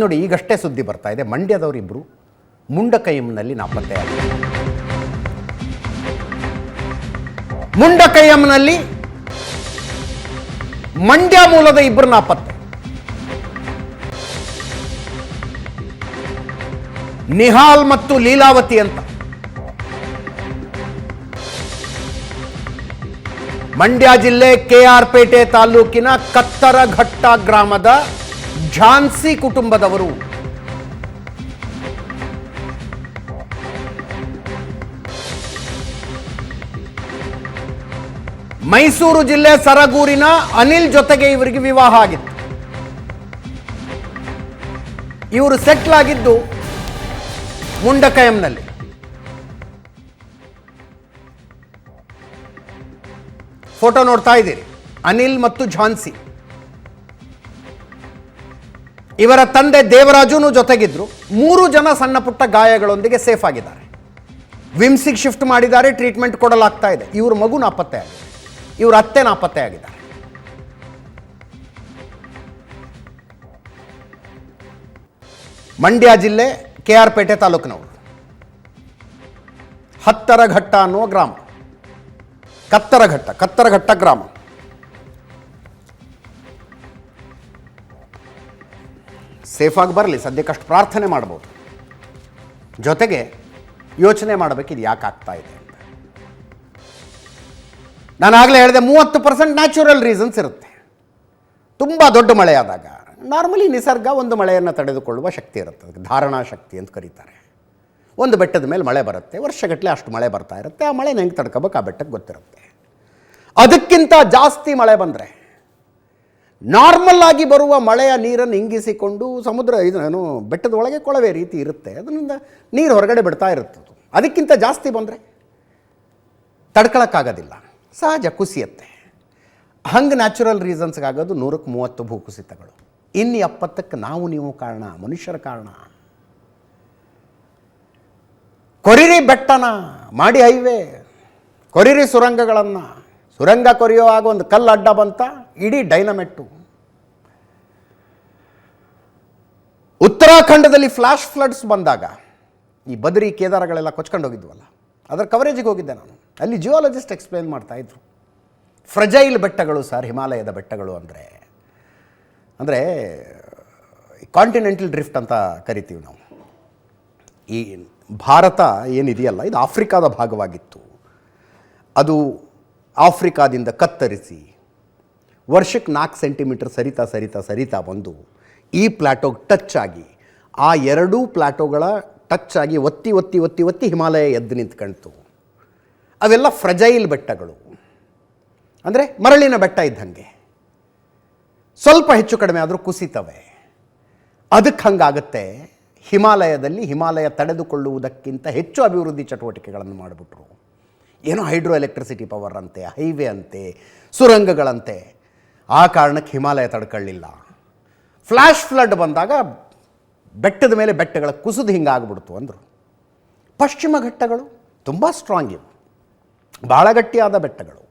ನೋಡಿ, ಈಗಷ್ಟೇ ಸುದ್ದಿ ಬರ್ತಾ ಇದೆ. ಮಂಡ್ಯದವರಿಬ್ಬರು ಮುಂಡಕೈಯಂನಲ್ಲಿ ನಾಪತ್ತೆಯಾಗಿದ್ದಾರೆ ಮುಂಡಕೈಯಂನಲ್ಲಿ ಮಂಡ್ಯ ಮೂಲದ ಇಬ್ಬರು ನಾಪತ್ತೆ. ನಿಹಾಲ್ ಮತ್ತು ಲೀಲಾವತಿ ಅಂತ. ಮಂಡ್ಯ ಜಿಲ್ಲೆ ಕೆಆರ್ ಪೇಟೆ ತಾಲೂಕಿನ ಕತ್ತರಘಟ್ಟ ಗ್ರಾಮದ ಝಾನ್ಸಿ ಕುಟುಂಬದವರು. ಮೈಸೂರು ಜಿಲ್ಲೆ ಸರಗೂರಿನ ಅನಿಲ್ ಜೊತೆಗೆ ಇವರಿಗೆ ವಿವಾಹ ಆಗಿತ್ತು. ಇವರು ಸೆಟ್ಲ್ ಆಗಿದ್ದು ಮುಂಡಕಯಂನಲ್ಲಿ. ಫೋಟೋ ನೋಡ್ತಾ ಇದ್ದೀರಿ. ಅನಿಲ್ ಮತ್ತು ಝಾನ್ಸಿ. ಇವರ ತಂದೆ ದೇವರಾಜುನು ಜೊತೆಗಿದ್ರು. ಮೂರು ಜನ ಸಣ್ಣ ಪುಟ್ಟ ಗಾಯಗಳೊಂದಿಗೆ ಸೇಫ್ ಆಗಿದ್ದಾರೆ. ವಿಮ್ಸಿಗೆ ಶಿಫ್ಟ್ ಮಾಡಿದ್ದಾರೆ, ಟ್ರೀಟ್ಮೆಂಟ್ ಕೊಡಲಾಗ್ತಾ ಇದೆ. ಇವ್ರ ಮಗು ನಾಪತ್ತೆ ಆಗಿದೆ. ಇವ್ರ ಅತ್ತೆ ನಾಪತ್ತೆ ಆಗಿದ್ದಾರೆ. ಮಂಡ್ಯ ಜಿಲ್ಲೆ ಕೆ ಆರ್ ಪೇಟೆ ತಾಲೂಕಿನವರು. ಹತ್ತರಘಟ್ಟ ಅನ್ನುವ ಗ್ರಾಮ. ಕತ್ತರಘಟ್ಟ ಕತ್ತರಘಟ್ಟ ಗ್ರಾಮ. ಸೇಫಾಗಿ ಬರಲಿ, ಸದ್ಯಕ್ಕಷ್ಟು ಪ್ರಾರ್ಥನೆ ಮಾಡ್ಬೋದು. ಜೊತೆಗೆ ಯೋಚನೆ ಮಾಡಬೇಕು ಇದು ಯಾಕೆ ಆಗ್ತಾ ಇದೆ ಅಂತ. ನಾನು ಆಗಲೇ ಹೇಳಿದೆ ಮೂವತ್ತು ಪರ್ಸೆಂಟ್ ನ್ಯಾಚುರಲ್ ರೀಸನ್ಸ್ ಇರುತ್ತೆ. ತುಂಬ ದೊಡ್ಡ ಮಳೆ ಆದಾಗ ನಾರ್ಮಲಿ ನಿಸರ್ಗ ಒಂದು ಮಳೆಯನ್ನು ತಡೆದುಕೊಳ್ಳುವ ಶಕ್ತಿ ಇರುತ್ತೆ, ಅದಕ್ಕೆ ಧಾರಣಾ ಶಕ್ತಿ ಅಂತ ಕರೀತಾರೆ. ಒಂದು ಬೆಟ್ಟದ ಮೇಲೆ ಮಳೆ ಬರುತ್ತೆ ವರ್ಷಗಟ್ಟಲೆ ಅಷ್ಟು ಮಳೆ ಬರ್ತಾ ಇರುತ್ತೆ, ಆ ಮಳೆನ ಹೆಂಗೆ ತಡ್ಕೋಬೇಕು ಆ ಬೆಟ್ಟಕ್ಕೆ ಗೊತ್ತಿರುತ್ತೆ. ಅದಕ್ಕಿಂತ ಜಾಸ್ತಿ ಮಳೆ ಬಂದರೆ ನಾರ್ಮಲ್ ಆಗಿ ಬರುವ ಮಳೆಯ ನೀರನ್ನು ಇಂಗಿಸಿಕೊಂಡು ಸಮುದ್ರ ಇದು ಏನು ಬೆಟ್ಟದ ಒಳಗೆ ಕೊಳವೆ ರೀತಿ ಇರುತ್ತೆ. ಅದರಿಂದ ನೀರು ಹೊರಗಡೆ ಬಿಡ್ತಾ ಇರುತ್ತದು. ಅದಕ್ಕಿಂತ ಜಾಸ್ತಿ ಬಂದರೆ ತಡ್ಕೊಳಕ್ಕಾಗೋದಿಲ್ಲ. ಸಹಜ ಕುಸಿಯತ್ತೆ. ಹಂಗೆ ನ್ಯಾಚುರಲ್ ರೀಸನ್ಸ್ಗಾಗೋದು ನೂರಕ್ಕೆ ಮೂವತ್ತು ಭೂಕುಸಿತಗಳು ಇನ್ನು ಎಪ್ಪತ್ತಕ್ಕೆ ನಾವು ನೀವು ಕಾರಣ, ಮನುಷ್ಯರ ಕಾರಣ. ಕೊರಿರಿ ಬೆಟ್ಟನ, ಮಾಡಿ ಹೈವೇ. ಕೊರಿರಿ ಸುರಂಗಗಳನ್ನು. ಸುರಂಗ ಕೊರೆಯುವಾಗ ಒಂದು ಕಲ್ಲು ಅಡ್ಡ ಬಂತ. ಇಡೀ ಡೈನಮೆಟ್ಟು. ಉತ್ತರಾಖಂಡದಲ್ಲಿ ಫ್ಲಾಶ್ ಫ್ಲಡ್ಸ್ ಬಂದಾಗ ಈ ಬದರಿ ಕೇದಾರಗಳೆಲ್ಲ ಕೊಚ್ಕೊಂಡು ಹೋಗಿದ್ವಲ್ಲ, ಅದರ ಕವರೇಜಿಗೆ ಹೋಗಿದ್ದೆ ನಾನು. ಅಲ್ಲಿ ಜಿಯೋಲಜಿಸ್ಟ್ ಎಕ್ಸ್ಪ್ಲೇನ್ ಮಾಡ್ತಾ ಇದ್ರು. ಫ್ರಜೈಲ್ ಬೆಟ್ಟಗಳು ಸರ್, ಹಿಮಾಲಯದ ಬೆಟ್ಟಗಳು ಅಂದರೆ ಅಂದರೆ ಕಾಂಟಿನೆಂಟಲ್ ಡ್ರಿಫ್ಟ್ ಅಂತ ಕರಿತೀವಿ ನಾವು. ಈ ಭಾರತ ಏನಿದೆಯಲ್ಲ, ಇದು ಆಫ್ರಿಕಾದ ಭಾಗವಾಗಿತ್ತು. ಅದು ಆಫ್ರಿಕಾದಿಂದ ಕತ್ತರಿಸಿ ವರ್ಷಕ್ಕೆ ನಾಲ್ಕು ಸೆಂಟಿಮೀಟರ್ ಸರಿತಾ ಸರಿತಾ ಸರಿತಾ ಬಂದು ಈ ಪ್ಲಾಟೋಗೆ ಟಚ್ ಆಗಿ, ಆ ಎರಡೂ ಪ್ಲಾಟೋಗಳ ಟಚ್ ಆಗಿ ಒತ್ತಿ ಒತ್ತಿ ಒತ್ತಿ ಒತ್ತಿ ಹಿಮಾಲಯ ಎದ್ದು ನಿಂತ್ಕೊಳ್ತು ಅವೆಲ್ಲ ಫ್ರಜೈಲ್ ಬೆಟ್ಟಗಳು. ಅಂದರೆ ಮರಳಿನ ಬೆಟ್ಟ ಇದ್ದಂಗೆ. ಸ್ವಲ್ಪ ಹೆಚ್ಚು ಕಡಿಮೆ ಆದರೂ ಕುಸಿತವೆ. ಅದಕ್ಕೆ ಹಂಗಾಗುತ್ತೆ, ಹಿಮಾಲಯದಲ್ಲಿ ಹಿಮಾಲಯ ತಡೆದುಕೊಳ್ಳುವುದಕ್ಕಿಂತ ಹೆಚ್ಚು ಅಭಿವೃದ್ಧಿ ಚಟುವಟಿಕೆಗಳನ್ನು ಮಾಡಿಬಿಟ್ರು. ಏನೋ ಹೈಡ್ರೋ ಎಲೆಕ್ಟ್ರಿಸಿಟಿ ಪವರ್ ಅಂತೆ, ಹೈವೇ ಅಂತೆ, ಸುರಂಗಗಳಂತೆ. ಆ ಕಾರಣಕ್ಕೆ ಹಿಮಾಲಯ ತಡ್ಕೊಳ್ಳಿಲ್ಲ. ಫ್ಲ್ಯಾಶ್ ಫ್ಲಡ್ ಬಂದಾಗ ಬೆಟ್ಟದ ಮೇಲೆ ಬೆಟ್ಟಗಳ ಕುಸಿದು ಹಿಂಗಾಗ್ಬಿಡ್ತು ಅಂದರು. ಪಶ್ಚಿಮ ಘಟ್ಟಗಳು ತುಂಬ ಸ್ಟ್ರಾಂಗ್ ಇವು. ಭಾಳ ಗಟ್ಟಿಯಾದ ಬೆಟ್ಟಗಳು.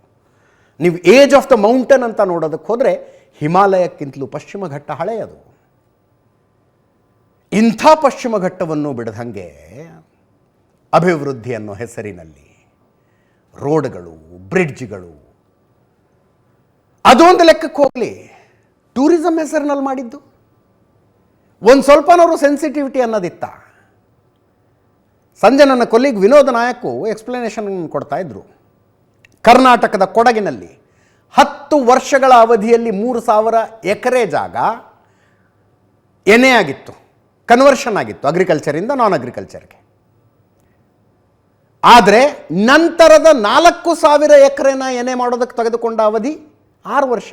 ನೀವು ಏಜ್ ಆಫ್ ದ ಮೌಂಟನ್ ಅಂತ ನೋಡೋದಕ್ಕೆ ಹೋದರೆ ಹಿಮಾಲಯಕ್ಕಿಂತಲೂ ಪಶ್ಚಿಮ ಘಟ್ಟ ಹಳೆಯದು. ಇಂಥ ಪಶ್ಚಿಮ ಘಟ್ಟವನ್ನು ಬಿಡದಂಗೆ ಅಭಿವೃದ್ಧಿ ಅನ್ನೋ ಹೆಸರಿನಲ್ಲಿ ರೋಡ್ಗಳು, ಬ್ರಿಡ್ಜ್ಗಳು ಅದೊಂದು ಲೆಕ್ಕಕ್ಕೆ ಹೋಗಲಿ. ಟೂರಿಸಂ ಹೆಸರಿನಲ್ಲಿ ಮಾಡಿದ್ದು. ಒಂದು ಸ್ವಲ್ಪನವರು ಸೆನ್ಸಿಟಿವಿಟಿ ಅನ್ನೋದಿತ್ತ. ಸಂಜೆ ನನ್ನ ಕೊಲ್ಲಿಗೆ ವಿನೋದ ನಾಯಕು ಎಕ್ಸ್ಪ್ಲನೇಷನ್ ಕೊಡ್ತಾ ಇದ್ರು. ಕರ್ನಾಟಕದ ಕೊಡಗಿನಲ್ಲಿ ಹತ್ತು ವರ್ಷಗಳ ಅವಧಿಯಲ್ಲಿ ಮೂರು ಸಾವಿರ ಎಕರೆ ಜಾಗ ಎನೆ ಆಗಿತ್ತು ಕನ್ವರ್ಷನ್ ಆಗಿತ್ತು ಅಗ್ರಿಕಲ್ಚರಿಂದ ನಾನ್ ಅಗ್ರಿಕಲ್ಚರ್ಗೆ ಆದರೆ ನಂತರದ ನಾಲ್ಕು ಸಾವಿರ ಎಕರೆನ ಎನೆ ಮಾಡೋದಕ್ಕೆ ತೆಗೆದುಕೊಂಡ ಅವಧಿ ಆರು ವರ್ಷ.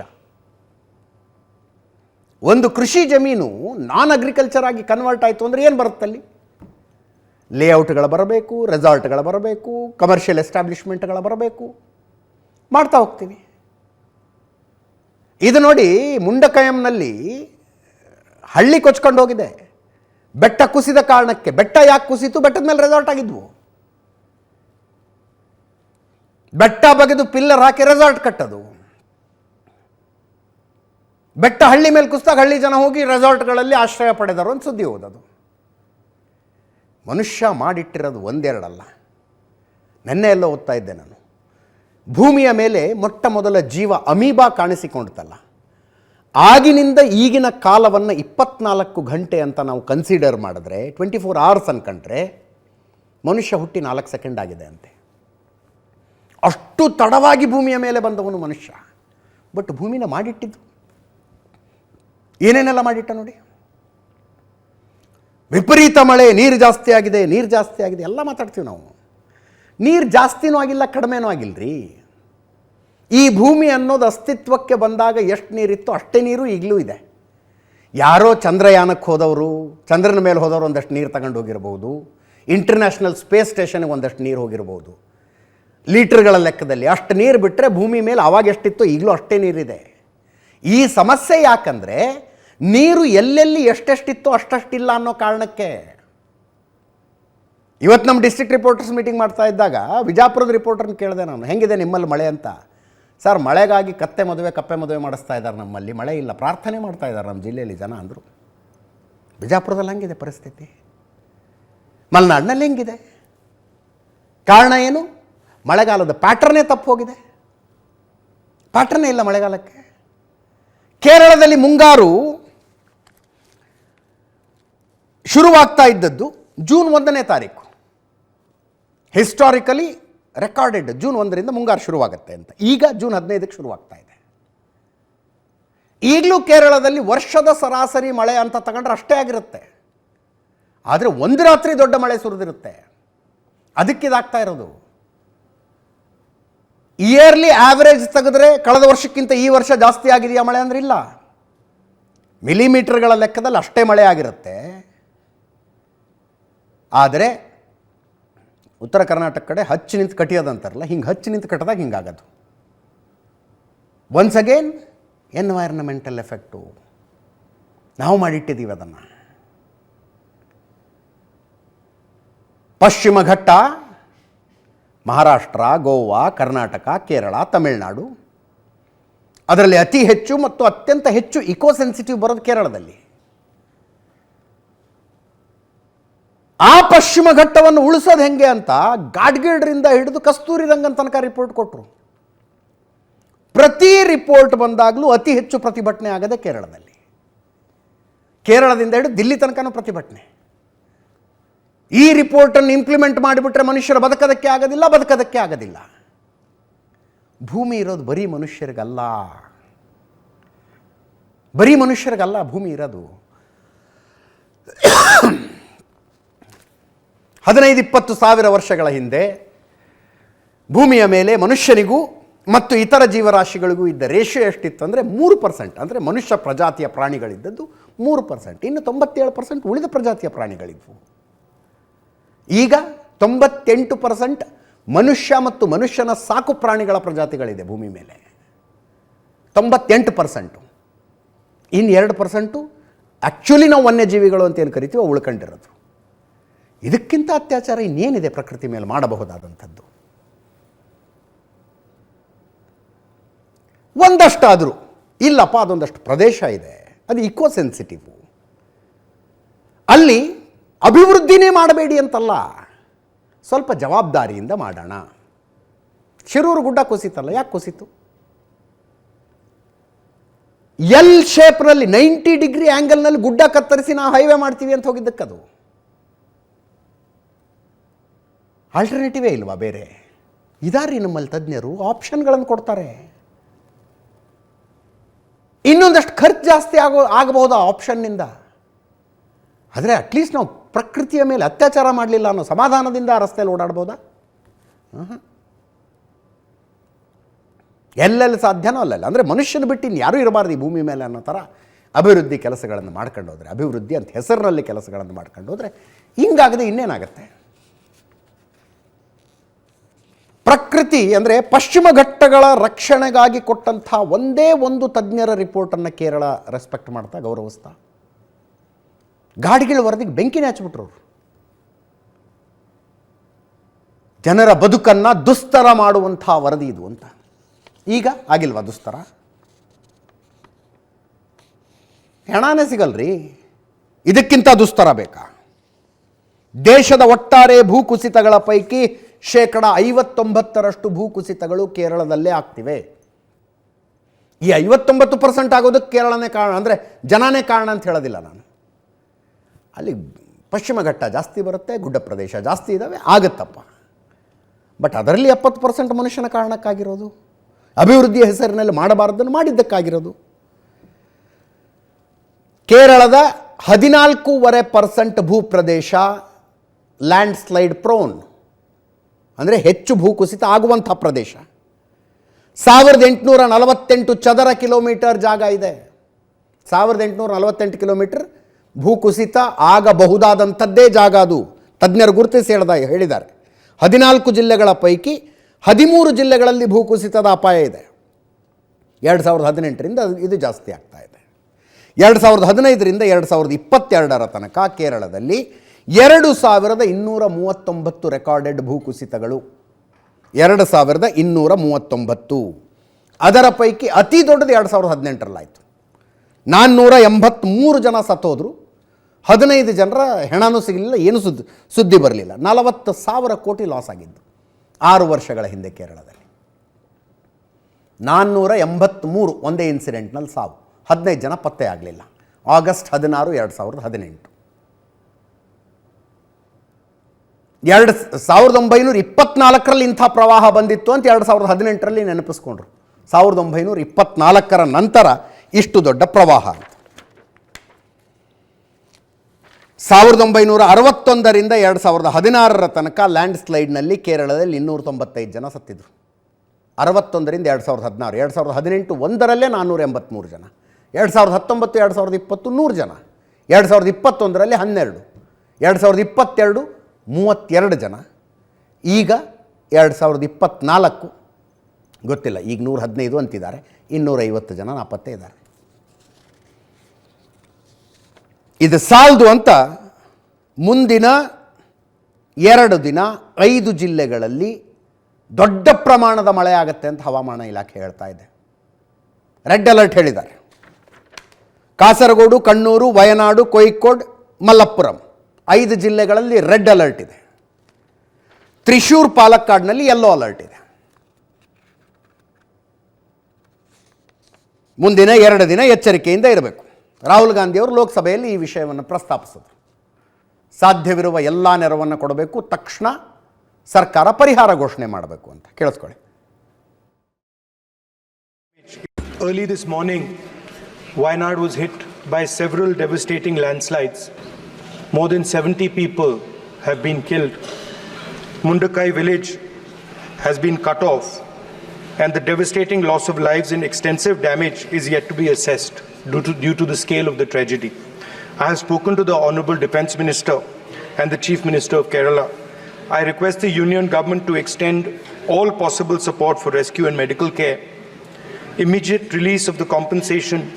ಒಂದು ಕೃಷಿ ಜಮೀನು ನಾನ್ ಅಗ್ರಿಕಲ್ಚರ್ ಆಗಿ ಕನ್ವರ್ಟ್ ಆಯಿತು ಅಂದರೆ ಏನು ಬರುತ್ತಲ್ಲಿ ಲೇಔಟ್ಗಳು ಬರಬೇಕು ರೆಸಾರ್ಟ್ಗಳು ಬರಬೇಕು ಕಮರ್ಷಿಯಲ್ ಎಸ್ಟಾಬ್ಲಿಷ್ಮೆಂಟ್ಗಳು ಬರಬೇಕು. ಮಾಡ್ತಾ ಹೋಗ್ತೀವಿ. ಇದು ನೋಡಿ ಮುಂಡಕಯಂನಲ್ಲಿ ಹಳ್ಳಿ ಕೊಚ್ಕೊಂಡು ಹೋಗಿದೆ. ಬೆಟ್ಟ ಕುಸಿದ ಕಾರಣಕ್ಕೆ, ಬೆಟ್ಟ ಯಾಕೆ ಕುಸಿತು? ಬೆಟ್ಟದ ಮೇಲೆ ರೆಸಾರ್ಟ್ ಆಗಿದ್ವು. ಬೆಟ್ಟ ಬಗೆದು ಪಿಲ್ಲರ್ ಹಾಕಿ ರೆಸಾರ್ಟ್ ಕಟ್ಟೋದು. ಬೆಟ್ಟ ಹಳ್ಳಿ ಮೇಲೆ ಕುಸ್ತಾಗ ಹಳ್ಳಿ ಜನ ಹೋಗಿ ರೆಸಾರ್ಟ್ಗಳಲ್ಲಿ ಆಶ್ರಯ ಪಡೆದರು ಅಂತ ಸುದ್ದಿ ಓದೋದು. ಮನುಷ್ಯ ಮಾಡಿಟ್ಟಿರೋದು ಒಂದೆರಡಲ್ಲ. ನೆನ್ನೆ ಎಲ್ಲ ಓದ್ತಾ ಇದ್ದೆ ನಾನು. ಭೂಮಿಯ ಮೇಲೆ ಮೊಟ್ಟ ಮೊದಲ ಜೀವ ಅಮೀಬಾ ಕಾಣಿಸಿಕೊಂಡಿತಲ್ಲ. ಆಗಿನಿಂದ ಈಗಿನ ಕಾಲವನ್ನು ಇಪ್ಪತ್ನಾಲ್ಕು ಗಂಟೆ ಅಂತ ನಾವು ಕನ್ಸಿಡರ್ ಮಾಡಿದ್ರೆ ಟ್ವೆಂಟಿ ಫೋರ್ ಅವರ್ಸ್ ಅನ್ಕಂಡ್ರೆ ಮನುಷ್ಯ ಹುಟ್ಟಿ ನಾಲ್ಕು ಸೆಕೆಂಡ್ ಆಗಿದೆ ಅಂತೆ. ಅಷ್ಟು ತಡವಾಗಿ ಭೂಮಿಯ ಮೇಲೆ ಬಂದವನು ಮನುಷ್ಯ. ಬಟ್ ಭೂಮಿನ ಮಾಡಿಟ್ಟಿದ್ದು. ಏನೇನೆಲ್ಲ ಮಾಡಿಟ್ಟ ನೋಡಿ? ವಿಪರೀತ ಮಳೆ, ನೀರು ಜಾಸ್ತಿ ಆಗಿದೆ, ನೀರು ಜಾಸ್ತಿ ಆಗಿದೆ, ಎಲ್ಲ ಮಾತಾಡ್ತೀವಿ ನಾವು. ನೀರು ಜಾಸ್ತಿನೂ ಆಗಿಲ್ಲ, ಕಡಿಮೆನೂ ಆಗಿಲ್ಲರಿ ಈ ಭೂಮಿ ಅನ್ನೋದು ಅಸ್ತಿತ್ವಕ್ಕೆ ಬಂದಾಗ ಎಷ್ಟು ನೀರಿತ್ತು ಅಷ್ಟೇ ನೀರು ಈಗಲೂ ಇದೆ. ಯಾರೋ ಚಂದ್ರಯಾನಕ್ಕೆ ಹೋದವರು, ಚಂದ್ರನ ಮೇಲೆ ಹೋದವರು ಒಂದಷ್ಟು ನೀರು ತಗೊಂಡು ಹೋಗಿರ್ಬೋದು. ಇಂಟರ್ನ್ಯಾಷನಲ್ ಸ್ಪೇಸ್ ಸ್ಟೇಷನ್ಗೆ ಒಂದಷ್ಟು ನೀರು ಹೋಗಿರ್ಬೋದು. ಲೀಟ್ರ್ಗಳ ಲೆಕ್ಕದಲ್ಲಿ ಅಷ್ಟು ನೀರು ಬಿಟ್ಟರೆ ಭೂಮಿ ಮೇಲೆ ಅವಾಗ ಎಷ್ಟಿತ್ತು ಈಗಲೂ ಅಷ್ಟೇ ನೀರಿದೆ. ಈ ಸಮಸ್ಯೆ ಯಾಕಂದರೆ ನೀರು ಎಲ್ಲೆಲ್ಲಿ ಎಷ್ಟೆಷ್ಟಿತ್ತು ಅಷ್ಟಷ್ಟಿಲ್ಲ ಅನ್ನೋ ಕಾರಣಕ್ಕೆ. ಇವತ್ತು ನಮ್ಮ ಡಿಸ್ಟ್ರಿಕ್ಟ್ ರಿಪೋರ್ಟರ್ಸ್ ಮೀಟಿಂಗ್ ಮಾಡ್ತಾ ಇದ್ದಾಗ ವಿಜಾಪುರದ ರಿಪೋರ್ಟರ್ನ ಕೇಳಿದೆ ನಾನು, ಹೆಂಗಿದೆ ನಿಮ್ಮಲ್ಲಿ ಮಳೆ ಅಂತ? ಸರ್, ಮಳೆಗಾಗಿ ಕತ್ತೆ ಮದುವೆ, ಕಪ್ಪೆ ಮದುವೆ ಮಾಡಿಸ್ತಾ ಇದ್ದಾರೆ ನಮ್ಮಲ್ಲಿ, ಮಳೆ ಇಲ್ಲ, ಪ್ರಾರ್ಥನೆ ಮಾಡ್ತಾ ಇದ್ದಾರೆ ನಮ್ಮ ಜಿಲ್ಲೆಯಲ್ಲಿ ಜನ ಅಂದರು. ಬಿಜಾಪುರದಲ್ಲಿ ಹಂಗಿದೆ ಪರಿಸ್ಥಿತಿ. ಮಲೆನಾಡಿನಲ್ಲಿ ಹೆಂಗಿದೆ? ಕಾರಣ ಏನು? ಮಳೆಗಾಲದ ಪ್ಯಾಟ್ರನ್ನೇ ತಪ್ಪು ಹೋಗಿದೆ. ಪ್ಯಾಟ್ರನ್ನೇ ಇಲ್ಲ ಮಳೆಗಾಲಕ್ಕೆ. ಕೇರಳದಲ್ಲಿ ಮುಂಗಾರು ಶುರುವಾಗ್ತಾ ಇದ್ದದ್ದು ಜೂನ್ ಒಂದನೇ ತಾರೀಕು. ಹಿಸ್ಟಾರಿಕಲಿ ರೆಕಾರ್ಡೆಡ್ ಜೂನ್ ಒಂದರಿಂದ ಮುಂಗಾರು ಶುರುವಾಗುತ್ತೆ ಅಂತ. ಈಗ ಜೂನ್ ಹದಿನೈದಕ್ಕೆ ಶುರುವಾಗ್ತಾ ಇದೆ. ಈಗಲೂ ಕೇರಳದಲ್ಲಿ ವರ್ಷದ ಸರಾಸರಿ ಮಳೆ ಅಂತ ತಗೊಂಡ್ರೆ ಅಷ್ಟೇ ಆಗಿರುತ್ತೆ. ಆದರೆ ಒಂದು ರಾತ್ರಿ ದೊಡ್ಡ ಮಳೆ ಸುರಿದಿರುತ್ತೆ. ಅದಕ್ಕಿದಾಗ್ತಾ ಇರೋದು. ಇಯರ್ಲಿ ಆವರೇಜ್ ತೆಗೆದ್ರೆ ಕಳೆದ ವರ್ಷಕ್ಕಿಂತ ಈ ವರ್ಷ ಜಾಸ್ತಿ ಆಗಿದೆಯಾ ಮಳೆ ಅಂದ್ರೆ ಇಲ್ಲ. ಮಿಲಿಮೀಟರ್ಗಳ ಲೆಕ್ಕದಲ್ಲಿ ಅಷ್ಟೇ ಮಳೆ ಆಗಿರುತ್ತೆ. ಆದರೆ ಉತ್ತರ ಕರ್ನಾಟಕ ಕಡೆ ಹಚ್ಚಿ ನಿಂತು ಕಟ್ಟಿಯೋದಂತಾರಲ್ಲ ಹಿಂಗೆ ಹಚ್ಚಿ ನಿಂತು ಕಟ್ಟಿದಾಗ ಹಿಂಗಾಗೋದು. ಒನ್ಸ್ ಅಗೇನ್ ಎನ್ವೈರ್ನಮೆಂಟಲ್ ಎಫೆಕ್ಟು ನಾವು ಮಾಡಿಟ್ಟಿದ್ದೀವಿ ಅದನ್ನು. ಪಶ್ಚಿಮ ಘಟ್ಟ ಮಹಾರಾಷ್ಟ್ರ, ಗೋವಾ, ಕರ್ನಾಟಕ, ಕೇರಳ, ತಮಿಳುನಾಡು. ಅದರಲ್ಲಿ ಅತಿ ಹೆಚ್ಚು ಮತ್ತು ಅತ್ಯಂತ ಹೆಚ್ಚು ಇಕೋ ಸೆನ್ಸಿಟಿವ್ ಬರೋದು ಕೇರಳದಲ್ಲಿ. ಆ ಪಶ್ಚಿಮ ಘಟ್ಟವನ್ನು ಉಳಿಸೋದು ಹೆಂಗೆ ಅಂತ ಗಾಡ್ಗಿಡ್ರಿಂದ ಹಿಡಿದು ಕಸ್ತೂರಿ ರಂಗನ್ ತನಕ ರಿಪೋರ್ಟ್ ಕೊಟ್ಟರು ಪ್ರತಿ ರಿಪೋರ್ಟ್ ಬಂದಾಗಲೂ ಅತಿ ಹೆಚ್ಚು ಪ್ರತಿಭಟನೆ ಆಗದೆ ಕೇರಳದಲ್ಲಿ. ಕೇರಳದಿಂದ ಹಿಡಿದು ದಿಲ್ಲಿ ತನಕನೂ ಪ್ರತಿಭಟನೆ. ಈ ರಿಪೋರ್ಟನ್ನು ಇಂಪ್ಲಿಮೆಂಟ್ ಮಾಡಿಬಿಟ್ರೆ ಮನುಷ್ಯರು ಬದುಕೋದಕ್ಕೆ ಆಗೋದಿಲ್ಲ ಬದುಕೋದಕ್ಕೆ ಆಗೋದಿಲ್ಲ. ಭೂಮಿ ಇರೋದು ಬರೀ ಮನುಷ್ಯರಿಗಲ್ಲ. ಬರೀ ಮನುಷ್ಯರಿಗಲ್ಲ, ಭೂಮಿ ಇರೋದು. ಹದಿನೈದು, ಇಪ್ಪತ್ತು ಸಾವಿರ ವರ್ಷಗಳ ಹಿಂದೆ ಭೂಮಿಯ ಮೇಲೆ ಮನುಷ್ಯನಿಗೂ ಮತ್ತು ಇತರ ಜೀವರಾಶಿಗಳಿಗೂ ಇದ್ದ ರೇಷಿಯೋ ಎಷ್ಟಿತ್ತು ಅಂದರೆ ಮೂರು ಪರ್ಸೆಂಟ್. ಅಂದರೆ ಮನುಷ್ಯ ಪ್ರಜಾತಿಯ ಪ್ರಾಣಿಗಳಿದ್ದದ್ದು ಮೂರು ಪರ್ಸೆಂಟ್. ಇನ್ನು ತೊಂಬತ್ತೇಳು ಪರ್ಸೆಂಟ್ ಉಳಿದ ಪ್ರಜಾತಿಯ ಪ್ರಾಣಿಗಳಿದ್ವು. ಈಗ ತೊಂಬತ್ತೆಂಟು ಪರ್ಸೆಂಟ್ ಮನುಷ್ಯ ಮತ್ತು ಮನುಷ್ಯನ ಸಾಕು ಪ್ರಾಣಿಗಳ ಪ್ರಜಾತಿಗಳಿದೆ ಭೂಮಿ ಮೇಲೆ. ತೊಂಬತ್ತೆಂಟು ಪರ್ಸೆಂಟು ಇನ್ನು ಎರಡು ಪರ್ಸೆಂಟು ಆ್ಯಕ್ಚುಲಿ ನಾವು ವನ್ಯಜೀವಿಗಳು ಅಂತ ಏನು ಕರಿತೀವಿ ಉಳ್ಕೊಂಡಿರೋದು ಇದಕ್ಕಿಂತ ಅತ್ಯಾಚಾರ ಇನ್ನೇನಿದೆ ಪ್ರಕೃತಿ ಮೇಲೆ ಮಾಡಬಹುದಾದಂಥದ್ದು? ಒಂದಷ್ಟಾದರೂ, ಇಲ್ಲಪ್ಪ ಅದೊಂದಷ್ಟು ಪ್ರದೇಶ ಇದೆ. ಅದು ಇಕೋ ಸೆನ್ಸಿಟಿವ್ ಅಲ್ಲಿ ಅಭಿವೃದ್ಧಿನೇ ಮಾಡಬೇಡಿ ಅಂತಲ್ಲ. ಸ್ವಲ್ಪ ಜವಾಬ್ದಾರಿಯಿಂದ ಮಾಡೋಣ. ಶಿರೂರು ಗುಡ್ಡ ಕುಸಿತಲ್ಲ, ಯಾಕೆ ಕುಸಿತು? ಎಲ್ ಶೇಪ್ನಲ್ಲಿ ನೈಂಟಿ ಡಿಗ್ರಿ ಆ್ಯಂಗಲ್ನಲ್ಲಿ ಗುಡ್ಡ ಕತ್ತರಿಸಿ ನಾವು ಹೈವೇ ಮಾಡ್ತೀವಿ ಅಂತ ಹೋಗಿದ್ದಕ್ಕದು. ಆಲ್ಟರ್ನೇಟಿವೇ ಇಲ್ವಾ ಬೇರೆ? ಇದಾರಿ ನಮ್ಮಲ್ಲಿ ತಜ್ಞರು ಆಪ್ಷನ್ಗಳನ್ನು ಕೊಡ್ತಾರೆ. ಇನ್ನೊಂದಷ್ಟು ಖರ್ಚು ಜಾಸ್ತಿ ಆಗೋ, ಆಗಬಹುದು ಆಪ್ಷನ್ನಿಂದ ಆದರೆ ಅಟ್ಲೀಸ್ಟ್ ನಾವು ಪ್ರಕೃತಿಯ ಮೇಲೆ ಅತ್ಯಾಚಾರ ಮಾಡಲಿಲ್ಲ ಅನ್ನೋ ಸಮಾಧಾನದಿಂದ ಆ ರಸ್ತೆಯಲ್ಲಿ ಓಡಾಡ್ಬೋದಾ. ಎಲ್ಲೆಲ್ಲಿ ಸಾಧ್ಯನೋ ಅಲ್ಲೆಲ್ಲ. ಅಂದರೆ ಮನುಷ್ಯನ ಬಿಟ್ಟು ಇನ್ನು ಯಾರೂ ಇರಬಾರ್ದು ಈ ಭೂಮಿ ಮೇಲೆ ಅನ್ನೋ ಥರ ಅಭಿವೃದ್ಧಿ ಕೆಲಸಗಳನ್ನು ಮಾಡ್ಕೊಂಡು ಹೋದರೆ, ಅಭಿವೃದ್ಧಿ ಅಂತ ಹೆಸರಿನಲ್ಲಿ ಕೆಲಸಗಳನ್ನು ಮಾಡ್ಕೊಂಡು ಹೋದರೆ ಹಿಂಗಾಗದೆ ಇನ್ನೇನಾಗುತ್ತೆ? ಪ್ರಕೃತಿ ಅಂದರೆ ಪಶ್ಚಿಮ ಘಟ್ಟಗಳ ರಕ್ಷಣೆಗಾಗಿ ಕೊಟ್ಟಂಥ ಒಂದೇ ಒಂದು ತಜ್ಞರ ರಿಪೋರ್ಟನ್ನು ಕೇರಳ ರೆಸ್ಪೆಕ್ಟ್ ಮಾಡ್ತಾ ಗೌರವಿಸ್ತಾ. ಗಾಡಿಗಳ ವರದಿಗೆ ಬೆಂಕಿ ಹಚ್ಬಿಟ್ರು ಅವರು. ಜನರ ಬದುಕನ್ನು ದುಸ್ತರ ಮಾಡುವಂಥ ವರದಿ ಇದು ಅಂತ. ಈಗ ಆಗಿಲ್ವಾ ದುಸ್ತರ? ಹೆಣಾನೇ ಸಿಗಲ್ರಿ. ಇದಕ್ಕಿಂತ ದುಸ್ತರ ಬೇಕಾ? ದೇಶದ ಒಟ್ಟಾರೆ ಭೂಕುಸಿತಗಳ ಪೈಕಿ ಶೇಕಡ ಐವತ್ತೊಂಬತ್ತರಷ್ಟು ಭೂಕುಸಿತಗಳು ಕೇರಳದಲ್ಲೇ ಆಗ್ತಿವೆ. ಈ ಐವತ್ತೊಂಬತ್ತು ಪರ್ಸೆಂಟ್ ಆಗೋದಕ್ಕೆ ಕೇರಳನೇ ಕಾರಣ, ಅಂದರೆ ಜನನೇ ಕಾರಣ ಅಂತ ಹೇಳೋದಿಲ್ಲ ನಾನು. ಅಲ್ಲಿ ಪಶ್ಚಿಮ ಘಟ್ಟ ಜಾಸ್ತಿ ಬರುತ್ತೆ, ಗುಡ್ಡ ಪ್ರದೇಶ ಜಾಸ್ತಿ ಇದ್ದಾವೆ ಆಗುತ್ತಪ್ಪ. ಬಟ್ ಅದರಲ್ಲಿ ಎಪ್ಪತ್ತು ಪರ್ಸೆಂಟ್ ಮನುಷ್ಯನ ಕಾರಣಕ್ಕಾಗಿರೋದು. ಅಭಿವೃದ್ಧಿಯ ಹೆಸರಿನಲ್ಲಿ ಮಾಡಬಾರ್ದನ್ನು ಮಾಡಿದ್ದಕ್ಕಾಗಿರೋದು. ಕೇರಳದ ಹದಿನಾಲ್ಕೂವರೆ ಪರ್ಸೆಂಟ್ ಭೂಪ್ರದೇಶ ಲ್ಯಾಂಡ್ ಸ್ಲೈಡ್ ಪ್ರೋನ್ ಅಂದರೆ ಹೆಚ್ಚು ಭೂಕುಸಿತ ಆಗುವಂಥ ಪ್ರದೇಶ. ಸಾವಿರದ ಎಂಟುನೂರ ನಲವತ್ತೆಂಟು ಚದರ ಕಿಲೋಮೀಟರ್ ಜಾಗ ಇದೆ. ಸಾವಿರದ ಎಂಟುನೂರ ನಲವತ್ತೆಂಟು ಕಿಲೋಮೀಟರ್ ಭೂಕುಸಿತ ಆಗಬಹುದಾದಂಥದ್ದೇ ಜಾಗ ಅದು. ತಜ್ಞರು ಗುರುತಿಸಿ ಹೇಳ್ದ ಹೇಳಿದ್ದಾರೆ. ಹದಿನಾಲ್ಕು ಜಿಲ್ಲೆಗಳ ಪೈಕಿ ಹದಿಮೂರು ಜಿಲ್ಲೆಗಳಲ್ಲಿ ಭೂಕುಸಿತದ ಅಪಾಯ ಇದೆ. ಎರಡು ಸಾವಿರದ ಹದಿನೆಂಟರಿಂದ ಇದು ಜಾಸ್ತಿ ಆಗ್ತಾ ಇದೆ. ಎರಡು ಸಾವಿರದ ಹದಿನೈದರಿಂದ ಎರಡು ಸಾವಿರದ ಇಪ್ಪತ್ತೆರಡರ ತನಕ ಕೇರಳದಲ್ಲಿ ಎರಡು ಸಾವಿರದ ಇನ್ನೂರ ಮೂವತ್ತೊಂಬತ್ತು ರೆಕಾರ್ಡೆಡ್ ಭೂಕುಸಿತಗಳು. ಎರಡು ಸಾವಿರದ ಇನ್ನೂರ ಮೂವತ್ತೊಂಬತ್ತು. ಅದರ ಪೈಕಿ ಅತಿ ದೊಡ್ಡದು ಎರಡು ಸಾವಿರದ ಹದಿನೆಂಟರಲ್ಲಾಯಿತು. ನಾನ್ನೂರ ಎಂಬತ್ತ್ಮೂರು ಜನ ಸತ್ತೋದ್ರು. ಹದಿನೈದು ಜನರ ಹೆಣನೂ ಸಿಗಲಿಲ್ಲ, ಏನು ಸುದ್ದಿ ಸುದ್ದಿ ಬರಲಿಲ್ಲ. ನಲವತ್ತು ಸಾವಿರ ಕೋಟಿ ಲಾಸ್ ಆಗಿದ್ದು ಆರು ವರ್ಷಗಳ ಹಿಂದೆ ಕೇರಳದಲ್ಲಿ. ನಾನ್ನೂರ ಎಂಬತ್ತ್ಮೂರು ಒಂದೇ ಇನ್ಸಿಡೆಂಟ್ನಲ್ಲಿ ಸಾವು. ಹದಿನೈದು ಜನ ಪತ್ತೆ ಆಗಲಿಲ್ಲ. ಆಗಸ್ಟ್ ಹದಿನಾರು, ಎರಡು ಸಾವಿರದ ಹದಿನೆಂಟು. ಎರಡು ಸಾವಿರದ ಒಂಬೈನೂರ ಇಪ್ಪತ್ನಾಲ್ಕರಲ್ಲಿ ಇಂಥ ಪ್ರವಾಹ ಬಂದಿತ್ತು ಅಂತ ಎರಡು ಸಾವಿರದ ಹದಿನೆಂಟರಲ್ಲಿ ನೆನಪಿಸ್ಕೊಂಡ್ರು. ಸಾವಿರದ ಒಂಬೈನೂರ ಇಪ್ಪತ್ನಾಲ್ಕರ ನಂತರ ಇಷ್ಟು ದೊಡ್ಡ ಪ್ರವಾಹ ಅಂತ ಸಾವಿರದ ಒಂಬೈನೂರ ಅರವತ್ತೊಂದರಿಂದ ಎರಡು ಸಾವಿರದ ಹದಿನಾರರ ತನಕ ಲ್ಯಾಂಡ್ ಸ್ಲೈಡ್ನಲ್ಲಿ ಕೇರಳದಲ್ಲಿ ಇನ್ನೂರ ತೊಂಬತ್ತೈದು ಜನ ಸತ್ತಿದ್ರು. ಅರವತ್ತೊಂದರಿಂದ ಎರಡು ಸಾವಿರದ ಹದಿನಾರು, ಎರಡು ಸಾವಿರದ ಹದಿನೆಂಟು ಒಂದರಲ್ಲೇ ನಾನ್ನೂರ ಎಂಬತ್ತ್ಮೂರು ಜನ, ಎರಡು ಸಾವಿರದ ಹತ್ತೊಂಬತ್ತು, ಎರಡು ಸಾವಿರದ ಇಪ್ಪತ್ತು ನೂರು ಜನ, ಎರಡು ಸಾವಿರದ ಇಪ್ಪತ್ತೊಂದರಲ್ಲಿ ಹನ್ನೆರಡು, ಎರಡು ಸಾವಿರದ ಇಪ್ಪತ್ತೆರಡು ಮೂವತ್ತೆರಡು ಜನ, ಈಗ ಎರಡು ಸಾವಿರದ ಇಪ್ಪತ್ತ್ನಾಲ್ಕು ಗೊತ್ತಿಲ್ಲ, ಈಗ ನೂರ ಹದಿನೈದು ಅಂತಿದ್ದಾರೆ, ಇನ್ನೂರೈವತ್ತು ಜನ ನಾಪತ್ತೆ ಇದ್ದಾರೆ. ಇದು ಸಾಲದು ಅಂತ ಮುಂದಿನ ಎರಡು ದಿನ ಐದು ಜಿಲ್ಲೆಗಳಲ್ಲಿ ದೊಡ್ಡ ಪ್ರಮಾಣದ ಮಳೆ ಆಗುತ್ತೆ ಅಂತ ಹವಾಮಾನ ಇಲಾಖೆ ಹೇಳ್ತಾ ಇದೆ. ರೆಡ್ ಅಲರ್ಟ್ ಹೇಳಿದ್ದಾರೆ. ಕಾಸರಗೋಡು, ಕಣ್ಣೂರು, ವಯನಾಡು, ಕೋಯಿಕೋಡ್, ಮಲ್ಲಪ್ಪುರಂ ಐದು ಜಿಲ್ಲೆಗಳಲ್ಲಿ ರೆಡ್ ಅಲರ್ಟ್ ಇದೆ. ತ್ರಿಶೂರ್ ಪಾಲಕ್ಕಾಡ್ನಲ್ಲಿ ಯೆಲ್ಲೋ ಅಲರ್ಟ್ ಇದೆ. ಮುಂದಿನ ಎರಡು ದಿನ ಎಚ್ಚರಿಕೆಯಿಂದ ಇರಬೇಕು. ರಾಹುಲ್ ಗಾಂಧಿಯವರು ಲೋಕಸಭೆಯಲ್ಲಿ ಈ ವಿಷಯವನ್ನು ಪ್ರಸ್ತಾಪಿಸಿದರು ಸಾಧ್ಯವಿರುವ ಎಲ್ಲ ನೆರವನ್ನು ಕೊಡಬೇಕು ತಕ್ಷಣ ಸರ್ಕಾರ ಪರಿಹಾರ ಘೋಷಣೆ ಮಾಡಬೇಕು ಅಂತ ಕೇಳಿಸ್ಕೊಳ್ಳಿ Early this morning, Wayanad was hit by several devastating landslides. More than 70 people have been killed. Mundakai village has been cut off, and the devastating loss of lives and extensive damage is yet to be assessed due to, due to the scale of the tragedy. I have spoken to the Honorable Defence Minister and the Chief Minister of Kerala. I request the Union Government to extend all possible support for rescue and medical care immediate release of the compensation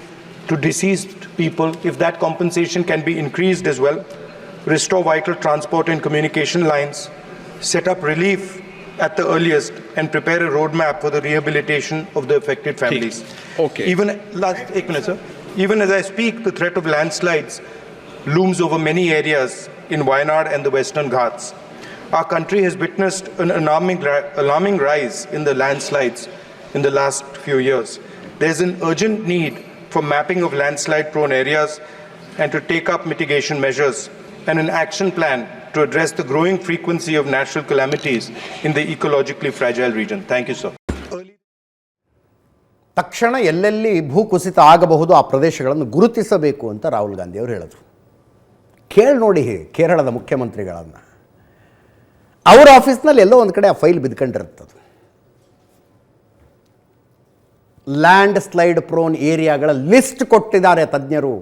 to deceased people, if that compensation can be increased as well, restore vital transport and communication lines, set up relief at the earliest, and prepare a roadmap for the rehabilitation of the affected families. Okay. Even last, eight minutes, sir. Even as I speak, the threat of landslides looms over many areas in Wayanad and the Western Ghats. Our country has witnessed an alarming, alarming rise in the landslides in the last few years. There's an urgent need for mapping of landslide prone areas and to take up mitigation measures and an action plan to address the growing frequency of natural calamities in the ecologically fragile region. Thank you, sir. ತಕ್ಷಣ ಎಲ್ಲೆಲ್ಲಿ ಭೂಕುಸಿತ ಆಗಬಹುದು ಆ ಪ್ರದೇಶಗಳನ್ನು ಗುರುತಿಸಬೇಕು ಅಂತ ರಾಹುಲ್ ಗಾಂಧಿ ಅವರು ಹೇಳಿದರು. ಕೇಳಿ ನೋಡಿ ಕೇರಳದ ಮುಖ್ಯಮಂತ್ರಿಗಳನ್ನು. ಅವರ ಆಫೀಸ್ನಲ್ಲಿ ಎಲ್ಲೋ ಒಂದು ಕಡೆ ಆ ಫೈಲ್ ಬಿದ್ಕೊಂಡಿರುತ್ತದು ಲ್ಯಾಂಡ್ ಸ್ಲೈಡ್ ಪ್ರೋನ್ ಏರಿಯಾಗಳ ಲಿಸ್ಟ್ ಕೊಟ್ಟಿದ್ದಾರೆ ತಜ್ಞರು.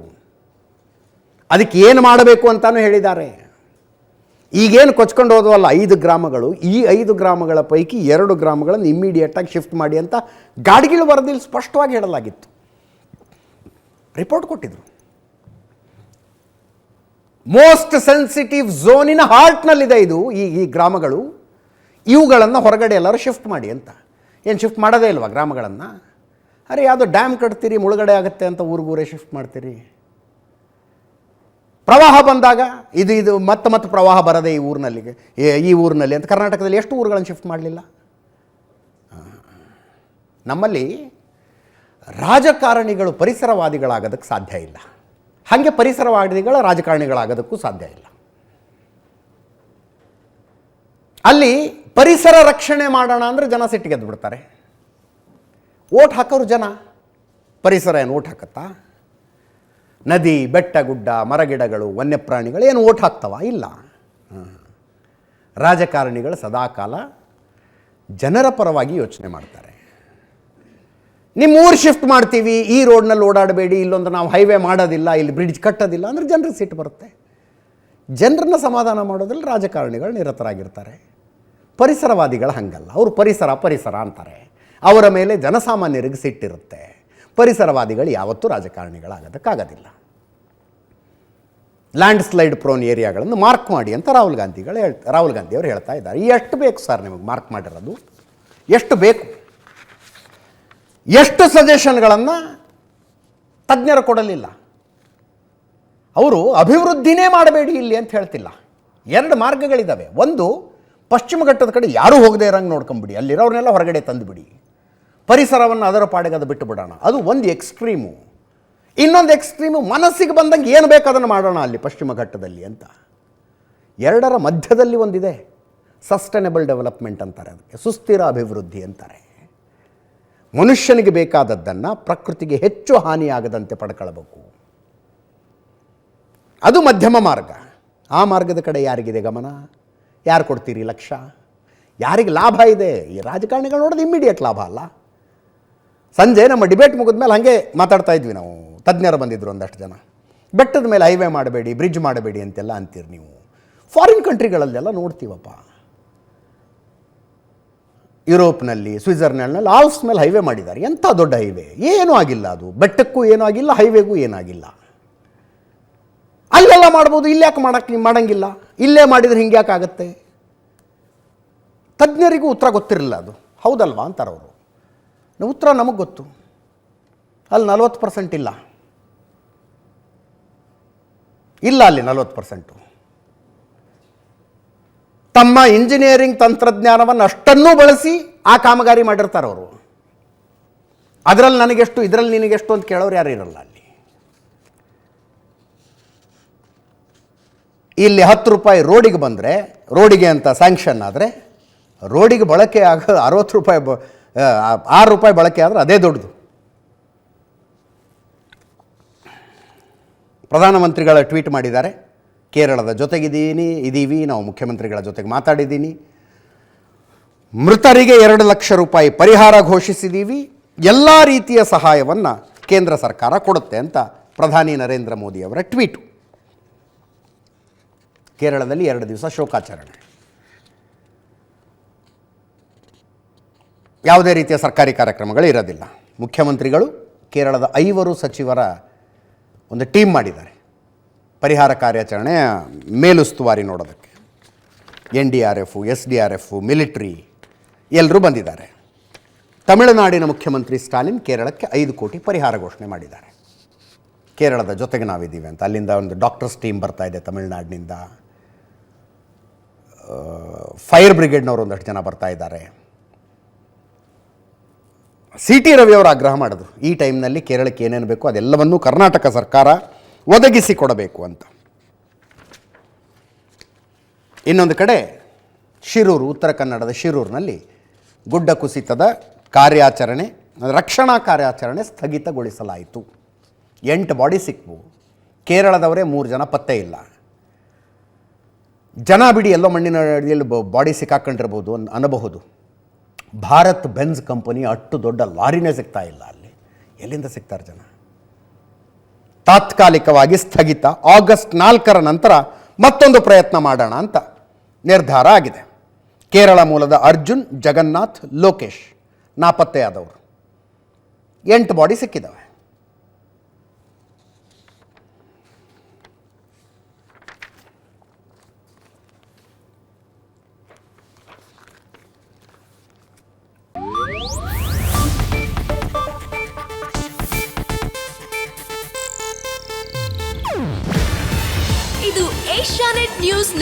ಅದಕ್ಕೆ ಏನು ಮಾಡಬೇಕು ಅಂತಾನೂ ಹೇಳಿದ್ದಾರೆ. ಈಗೇನು ಕೊಚ್ಕೊಂಡು ಹೋದವಲ್ಲ, ಐದು ಗ್ರಾಮಗಳು, ಈ ಐದು ಗ್ರಾಮಗಳ ಪೈಕಿ ಎರಡು ಗ್ರಾಮಗಳನ್ನು ಇಮ್ಮಿಡಿಯೇಟಾಗಿ ಶಿಫ್ಟ್ ಮಾಡಿ ಅಂತ ಗಾಡಿಗಳು ವರದಿಯಲ್ಲಿ ಸ್ಪಷ್ಟವಾಗಿ ಹೇಳಲಾಗಿತ್ತು. ರಿಪೋರ್ಟ್ ಕೊಟ್ಟಿದ್ರು. ಮೋಸ್ಟ್ ಸೆನ್ಸಿಟಿವ್ ಝೋನಿನ ಹಾರ್ಟ್ನಲ್ಲಿದೆ ಇದು, ಈ ಈ ಗ್ರಾಮಗಳು. ಇವುಗಳನ್ನು ಹೊರಗಡೆ ಎಲ್ಲರೂ ಶಿಫ್ಟ್ ಮಾಡಿ ಅಂತ. ಏನು ಶಿಫ್ಟ್ ಮಾಡೋದೇ ಇಲ್ವಾ ಗ್ರಾಮಗಳನ್ನು? ಅರೆ ಯಾವುದೋ ಡ್ಯಾಮ್ ಕಟ್ತೀರಿ, ಮುಳುಗಡೆ ಆಗುತ್ತೆ ಅಂತ ಊರಿಗೂರೇ ಶಿಫ್ಟ್ ಮಾಡ್ತೀರಿ. ಪ್ರವಾಹ ಬಂದಾಗ ಇದು ಇದು ಮತ್ತೆ ಮತ್ತೆ ಪ್ರವಾಹ ಬರದೆ ಈ ಊರಿನಲ್ಲಿ ಈ ಊರಿನಲ್ಲಿ ಅಂತ. ಕರ್ನಾಟಕದಲ್ಲಿ ಎಷ್ಟು ಊರುಗಳನ್ನು ಶಿಫ್ಟ್ ಮಾಡಲಿಲ್ಲ? ನಮ್ಮಲ್ಲಿ ರಾಜಕಾರಣಿಗಳು ಪರಿಸರವಾದಿಗಳಾಗೋದಕ್ಕೆ ಸಾಧ್ಯ ಇಲ್ಲ. ಹಾಗೆ ಪರಿಸರವಾದಿಗಳ ರಾಜಕಾರಣಿಗಳಾಗೋದಕ್ಕೂ ಸಾಧ್ಯ ಇಲ್ಲ. ಅಲ್ಲಿ ಪರಿಸರ ರಕ್ಷಣೆ ಮಾಡೋಣ ಅಂದರೆ ಜನ ಸಿಟ್ಟಿಗೆದ್ದು ಬಿಡ್ತಾರೆ. ಓಟ್ ಹಾಕೋರು ಜನ. ಪರಿಸರ ಏನು ಓಟ್ ಹಾಕತ್ತಾ? ನದಿ, ಬೆಟ್ಟ, ಗುಡ್ಡ, ಮರಗಿಡಗಳು, ವನ್ಯಪ್ರಾಣಿಗಳು ಏನು ಓಟ್ ಹಾಕ್ತವ? ಇಲ್ಲ. ರಾಜಕಾರಣಿಗಳು ಸದಾಕಾಲ ಜನರ ಪರವಾಗಿ ಯೋಚನೆ ಮಾಡ್ತಾರೆ. ನಿಮ್ಮ ಊರು ಶಿಫ್ಟ್ ಮಾಡ್ತೀವಿ, ಈ ರೋಡ್ನಲ್ಲಿ ಓಡಾಡಬೇಡಿ, ಇಲ್ಲೊಂದು ನಾವು ಹೈವೇ ಮಾಡೋದಿಲ್ಲ, ಇಲ್ಲಿ ಬ್ರಿಡ್ಜ್ ಕಟ್ಟೋದಿಲ್ಲ ಅಂದರೆ ಜನರಿಗೆ ಸಿಟ್ಟು ಬರುತ್ತೆ. ಜನರನ್ನ ಸಮಾಧಾನ ಮಾಡೋದ್ರಲ್ಲಿ ರಾಜಕಾರಣಿಗಳು ನಿರತರಾಗಿರ್ತಾರೆ. ಪರಿಸರವಾದಿಗಳು ಹಂಗಲ್ಲ. ಅವರು ಪರಿಸರ ಪರಿಸರ ಅಂತಾರೆ. ಅವರ ಮೇಲೆ ಜನಸಾಮಾನ್ಯರಿಗೆ ಸಿಟ್ಟಿರುತ್ತೆ ಪರಿಸರವಾದಿಗಳು ಯಾವತ್ತೂ ರಾಜಕಾರಣಿಗಳಾಗೋದಕ್ಕಾಗೋದಿಲ್ಲ. ಲ್ಯಾಂಡ್ ಸ್ಲೈಡ್ ಪ್ರೋನ್ ಏರಿಯಾಗಳನ್ನು ಮಾರ್ಕ್ ಮಾಡಿ ಅಂತ ರಾಹುಲ್ ಗಾಂಧಿಗಳು ಹೇಳ್, ರಾಹುಲ್ ಗಾಂಧಿ ಅವರು ಹೇಳ್ತಾ ಇದ್ದಾರೆ. ಎಷ್ಟು ಬೇಕು ಸರ್ ನಿಮಗೆ ಮಾರ್ಕ್ ಮಾಡಿರೋದು? ಎಷ್ಟು ಬೇಕು? ಎಷ್ಟು ಸಜೆಷನ್ಗಳನ್ನು ತಜ್ಞರು ಕೊಡಲಿಲ್ಲ. ಅವರು ಅಭಿವೃದ್ಧಿನೇ ಮಾಡಬೇಡಿ ಇಲ್ಲಿ ಅಂತ ಹೇಳ್ತಿಲ್ಲ. ಎರಡು ಮಾರ್ಗಗಳಿದ್ದಾವೆ ಒಂದು, ಪಶ್ಚಿಮ ಘಟ್ಟದ ಕಡೆ ಯಾರೂ ಹೋಗದೇ ಇರೋಂಗೆ ನೋಡ್ಕೊಂಬಿಡಿ. ಅಲ್ಲಿರೋರನ್ನೆಲ್ಲ ಹೊರಗಡೆ ತಂದುಬಿಡಿ. ಪರಿಸರವನ್ನು ಅದರ ಪಾಡಿಗೆ ಅದು ಬಿಟ್ಟು ಬಿಡೋಣ. ಅದು ಒಂದು ಎಕ್ಸ್ಟ್ರೀಮು ಇನ್ನೊಂದು ಎಕ್ಸ್ಟ್ರೀಮು ಮನಸ್ಸಿಗೆ ಬಂದಂಗೆ ಏನು ಬೇಕು ಅದನ್ನು ಮಾಡೋಣ ಅಲ್ಲಿ ಪಶ್ಚಿಮ ಘಟ್ಟದಲ್ಲಿ ಅಂತ. ಎರಡರ ಮಧ್ಯದಲ್ಲಿ ಒಂದಿದೆ. ಸಸ್ಟೈನಬಲ್ ಡೆವಲಪ್ಮೆಂಟ್ ಅಂತಾರೆ ಅದಕ್ಕೆ. ಸುಸ್ಥಿರ ಅಭಿವೃದ್ಧಿ ಅಂತಾರೆ. ಮನುಷ್ಯನಿಗೆ ಬೇಕಾದದ್ದನ್ನು ಪ್ರಕೃತಿಗೆ ಹೆಚ್ಚು ಹಾನಿಯಾಗದಂತೆ ಪಡ್ಕೊಳ್ಬೇಕು. ಅದು ಮಧ್ಯಮ ಮಾರ್ಗ. ಆ ಮಾರ್ಗದ ಕಡೆ ಯಾರಿಗಿದೆ ಗಮನ? ಯಾರು ಕೊಡ್ತೀರಿ ಲಕ್ಷ? ಯಾರಿಗೆ ಲಾಭ ಇದೆ? ಈ ರಾಜಕಾರಣಿಗಳು ನೋಡೋದು ಇಮ್ಮಿಡಿಯೇಟ್ ಲಾಭ ಅಲ್ಲ. ಸಂಜೆ ನಮ್ಮ ಡಿಬೇಟ್ ಮುಗಿದ ಮೇಲೆ ಹಾಗೆ ಮಾತಾಡ್ತಾ ಇದ್ವಿ ನಾವು. ತಜ್ಞರು ಬಂದಿದ್ದರು ಒಂದಷ್ಟು ಜನ. ಬೆಟ್ಟದ ಮೇಲೆ ಹೈವೇ ಮಾಡಬೇಡಿ ಬ್ರಿಡ್ಜ್ ಮಾಡಬೇಡಿ ಅಂತೆಲ್ಲ ಅಂತೀರಿ ನೀವು. ಫಾರಿನ್ ಕಂಟ್ರಿಗಳಲ್ಲೆಲ್ಲ ನೋಡ್ತೀವಪ್ಪ. ಯುರೋಪ್ನಲ್ಲಿ, ಸ್ವಿಟ್ಜರ್ಲ್ಯಾಂಡ್ನಲ್ಲಿ ಆಲ್ಸ್ ಮೇಲೆ ಹೈವೇ ಮಾಡಿದ್ದಾರೆ. ಎಂಥ ದೊಡ್ಡ ಹೈವೇ ಏನೂ ಆಗಿಲ್ಲ ಅದು. ಬೆಟ್ಟಕ್ಕೂ ಏನೂ ಆಗಿಲ್ಲ ಹೈವೇಗೂ ಏನಾಗಿಲ್ಲ ಅಲ್ಲೆಲ್ಲ ಮಾಡ್ಬೋದು, ಇಲ್ಲಿ ಯಾಕೆ ಮಾಡಕ್ಕೆ ಮಾಡಂಗಿಲ್ಲ? ಇಲ್ಲೇ ಮಾಡಿದರೆ ಹಿಂಗೆ ಆಗುತ್ತೆ ತಜ್ಞರಿಗೂ ಉತ್ತರ ಗೊತ್ತಿರಲಿಲ್ಲ ಅದು. ಹೌದಲ್ವಾ ಅಂತಾರೆ ಅವರು ನಾವು ಉತ್ತರ ನಮಗೆ ಗೊತ್ತು. ಅಲ್ಲಿ ನಲ್ವತ್ತು ಪರ್ಸೆಂಟ್ ಇಲ್ಲ. ಇಲ್ಲ ಅಲ್ಲಿ ನಲ್ವತ್ತು ಪರ್ಸೆಂಟು ತಮ್ಮ ಇಂಜಿನಿಯರಿಂಗ್ ತಂತ್ರಜ್ಞಾನವನ್ನು ಅಷ್ಟನ್ನೂ ಬಳಸಿ ಆ ಕಾಮಗಾರಿ ಮಾಡಿರ್ತಾರೆ ಅವರು. ಅದರಲ್ಲಿ ನನಗೆಷ್ಟು, ಇದರಲ್ಲಿ ನಿನಗೆಷ್ಟು ಅಂತ ಕೇಳೋರು ಯಾರು ಇರಲ್ಲ ಅಲ್ಲಿ. ಇಲ್ಲಿ ಹತ್ತು ರೂಪಾಯಿ ರೋಡಿಗೆ ಬಂದರೆ, ರೋಡಿಗೆ ಅಂತ ಸ್ಯಾಂಕ್ಷನ್ ಆದರೆ, ರೋಡಿಗೆ ಬಳಕೆ ಆಗ ಅರವತ್ತು ರೂಪಾಯಿ ಬ ಆರು ರೂಪಾಯಿ ಬಳಕೆ ಆದರೆ ಅದೇ ದೊಡ್ಡದು. ಪ್ರಧಾನಮಂತ್ರಿಗಳ ಟ್ವೀಟ್ ಮಾಡಿದ್ದಾರೆ, ಕೇರಳದ ಜೊತೆಗಿದ್ದೀನಿ ಇದ್ದೀವಿ ನಾವು ಮುಖ್ಯಮಂತ್ರಿಗಳ ಜೊತೆಗೆ ಮಾತಾಡಿದ್ದೀನಿ. ಮೃತರಿಗೆ ಎರಡು ಲಕ್ಷ ರೂಪಾಯಿ ಪರಿಹಾರ ಘೋಷಿಸಿದ್ದೀವಿ ಎಲ್ಲ ರೀತಿಯ ಸಹಾಯವನ್ನು ಕೇಂದ್ರ ಸರ್ಕಾರ ಕೊಡುತ್ತೆ, ಅಂತ ಪ್ರಧಾನಿ ನರೇಂದ್ರ ಮೋದಿ ಮೋದಿಯವರ ಟ್ವೀಟು. ಕೇರಳದಲ್ಲಿ ಎರಡು ದಿವಸ ಶೋಕಾಚರಣೆ. ಯಾವುದೇ ರೀತಿಯ ಸರ್ಕಾರಿ ಕಾರ್ಯಕ್ರಮಗಳು ಇರೋದಿಲ್ಲ. ಮುಖ್ಯಮಂತ್ರಿಗಳು ಕೇರಳದ ಐವರು ಸಚಿವರ ಒಂದು ಟೀಮ್ ಮಾಡಿದ್ದಾರೆ. ಪರಿಹಾರ ಕಾರ್ಯಾಚರಣೆ ಮೇಲುಸ್ತುವಾರಿ ನೋಡೋದಕ್ಕೆ. N D R F, S D R F, military ಎಲ್ಲರೂ ಬಂದಿದ್ದಾರೆ. ತಮಿಳುನಾಡಿನ ಮುಖ್ಯಮಂತ್ರಿ ಸ್ಟಾಲಿನ್ ಕೇರಳಕ್ಕೆ ಐದು ಕೋಟಿ ಪರಿಹಾರ ಘೋಷಣೆ ಮಾಡಿದ್ದಾರೆ. ಕೇರಳದ ಜೊತೆಗೆ ನಾವಿದ್ದೀವಿ ಅಂತ. ಅಲ್ಲಿಂದ ಒಂದು ಡಾಕ್ಟರ್ಸ್ ಟೀಮ್ ಬರ್ತಾ ಇದೆ ತಮಿಳುನಾಡಿನಿಂದ. ಫೈರ್ ಬ್ರಿಗೇಡ್ನವರು ಒಂದಷ್ಟು ಜನ ಬರ್ತಾ ಇದ್ದಾರೆ. ಸಿ ಟಿ ರವಿಯವರು ಆಗ್ರಹ ಮಾಡಿದ್ರು. ಈ ಟೈಮ್ನಲ್ಲಿ ಕೇರಳಕ್ಕೆ ಏನೇನು ಬೇಕು ಅದೆಲ್ಲವನ್ನೂ ಕರ್ನಾಟಕ ಸರ್ಕಾರ ಒದಗಿಸಿ ಕೊಡಬೇಕು ಅಂತ. ಇನ್ನೊಂದು ಕಡೆ ಶಿರೂರು, ಉತ್ತರ ಕನ್ನಡದ ಶಿರೂರಿನಲ್ಲಿ ಗುಡ್ಡ ಕುಸಿತದ ಕಾರ್ಯಾಚರಣೆ, ರಕ್ಷಣಾ ಕಾರ್ಯಾಚರಣೆ ಸ್ಥಗಿತಗೊಳಿಸಲಾಯಿತು. ಎಂಟು ಬಾಡಿ ಸಿಕ್ವು. ಕೇರಳದವರೇ ಮೂರು ಜನ ಪತ್ತೆ ಇಲ್ಲ. ಜನ ಬಿಡಿ ಎಲ್ಲೋ ಮಣ್ಣಿನ ಅಡಿಯಲ್ಲಿ ಬಾಡಿ ಸಿಕ್ಕಾಕೊಂಡಿರ್ಬೋದು ಅನ್, ಅನ್ನಬಹುದು. ಭಾರತ್ ಬೆನ್ಸ್ ಕಂಪನಿ ಅಷ್ಟು ದೊಡ್ಡ ಲಾರಿನೇ ಸಿಗ್ತಾ ಇಲ್ಲ ಅಲ್ಲಿ. ಎಲ್ಲಿಂದ ಸಿಗ್ತಾರೆ ಜನ? ತಾತ್ಕಾಲಿಕವಾಗಿ ಸ್ಥಗಿತ. ಆಗಸ್ಟ್ ನಾಲ್ಕರ ನಂತರ ಮತ್ತೊಂದು ಪ್ರಯತ್ನ ಮಾಡೋಣ ಅಂತ ನಿರ್ಧಾರ ಆಗಿದೆ. ಕೇರಳ ಮೂಲದ ಅರ್ಜುನ್, ಜಗನ್ನಾಥ್, ಲೋಕೇಶ್ ನಾಪತ್ತೆಯಾದವರು. ಎಂಟು ಬಾಡಿ ಸಿಕ್ಕಿದ್ದಾವೆ